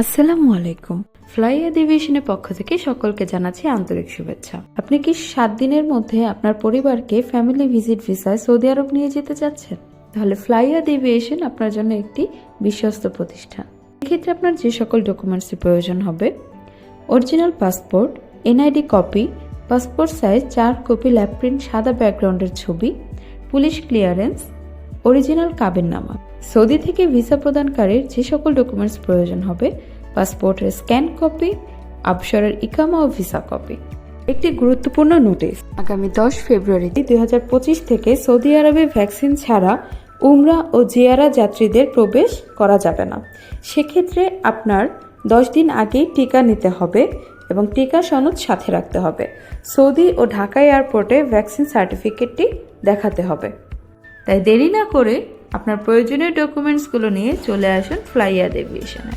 আসসালামু আলাইকুম। ফ্লাই এভিয়েশনের পক্ষ থেকে সকলকে জানাচ্ছি আন্তরিক শুভেচ্ছা। আপনি কি সাত দিনের মধ্যে আপনার পরিবারকে ফ্যামিলি ভিজিট ভিসায় সৌদি আরব নিয়ে যেতে চাচ্ছেন? তাহলে ফ্লাই এভিয়েশন আপনার জন্য একটি বিশ্বস্ত প্রতিষ্ঠান। এক্ষেত্রে আপনার যে সকল ডকুমেন্টসের প্রয়োজন হবে original passport NID copy passport size চার কপি ল্যাপপ্রিন্ট সাদা ব্যাকগ্রাউন্ডের ছবি পুলিশ ক্লিয়ারেন্স অরিজিনাল কাবের নামা সৌদি থেকে ভিসা প্রদানকারীর যে সকল ডকুমেন্টস প্রয়োজন হবে, পাসপোর্টের স্ক্যান কপি, আবসরের ইকামা ও ভিসা কপি। একটি গুরুত্বপূর্ণ নোটিশ, আগামী দশ ফেব্রুয়ারিতে দুই থেকে সৌদি আরবে ভ্যাকসিন ছাড়া উমরা ও জিয়ারা যাত্রীদের প্রবেশ করা যাবে না। সেক্ষেত্রে আপনার দশ দিন আগেই টিকা নিতে হবে এবং টিকা সনদ সাথে রাখতে হবে। সৌদি ও ঢাকা এয়ারপোর্টে ভ্যাকসিন সার্টিফিকেটটি দেখাতে হবে। তাই দেরি না করে আপনার প্রয়োজনীয় ডকুমেন্টসগুলো নিয়ে চলে আসুন ফ্লাইয়ার এভিয়েশনে